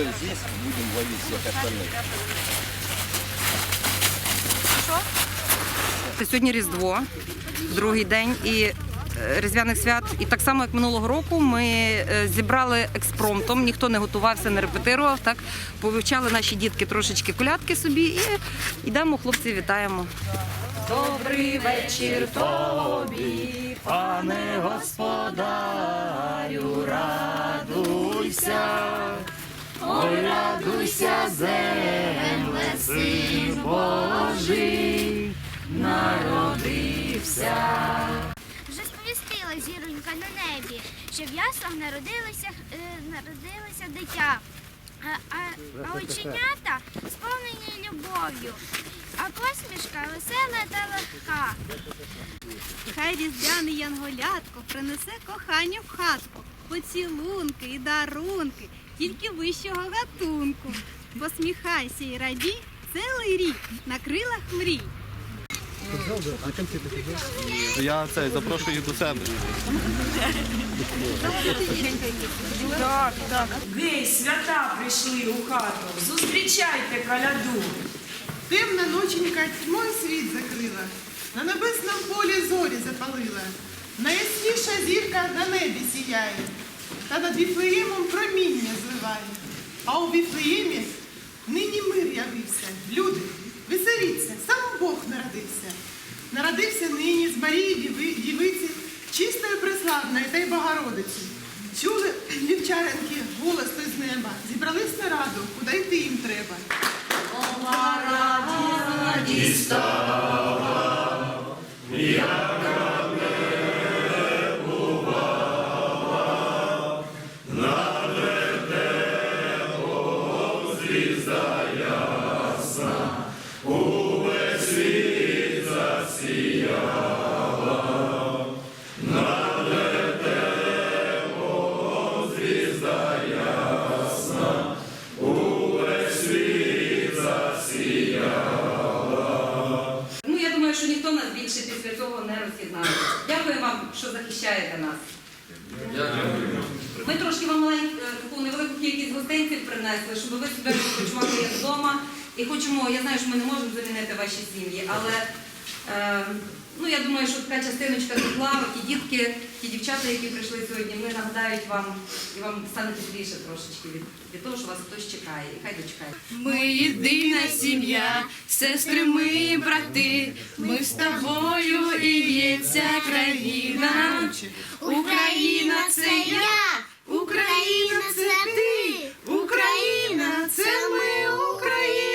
уже здесь будем ловить всех остальных. Це сьогодні Різдво, другий день і е, Різдвяних свят. І так само, як минулого року, ми е, зібрали експромтом, ніхто не готувався, не репетирував. Так повивчали наші дітки трошечки колядки собі і йдемо, хлопці, вітаємо. Добрий вечір тобі, пане господарю, радуйся, радуйся, земле, син Божий, народився. Вже сповістила зіронька на небі, що в яслах народилося, е, народилося дитя. А, а, а оченята сповнені любов'ю, а посмішка весела та легка. Хай різдвяний янголятко принесе кохання в хатку, поцілунки і дарунки, тільки вищого гатунку. Посміхайся і радій, цілий рік на крилах мрій. Я це запрошую їх до себе. Так, так. Гей, свята прийшли у хату, зустрічайте каляду. Темна ноченька тьмою світ закрила, на небесному полі зорі запалила. Найясніша зірка на небі сіяє, та над Віфлеємом зливає. А у Віфлеємі нині мир явився. Люди, веселіться, сам Бог народився. Народився нині з Марії Діви- Дівиці, чистої преславної та й Богородиці. Чули дівчаренки голос той з неба, зібрались на раду, куди йти їм треба. Ну я думаю, що ніхто нас більше після цього не роз'єднає. Дякую вам, що захищаєте нас. Ми трошки вам маленьку таку невелику кількість гостинців принесли, щоб ви себе почували як вдома. І хочемо, я знаю, що ми не можемо замінити ваші сім'ї, але е, ну я думаю, що така частиночка тепла, ті дітки, ті дівчата, які прийшли сьогодні, вони нагадають вам і вам стане тепліше трошечки від, від того, що вас хтось чекає. І хай дочекає. Ми єдина сім'я, сестри, ми і брати. Ми з тобою і є ця країна. Україна це я, Україна це ти, Україна це ми, Україна.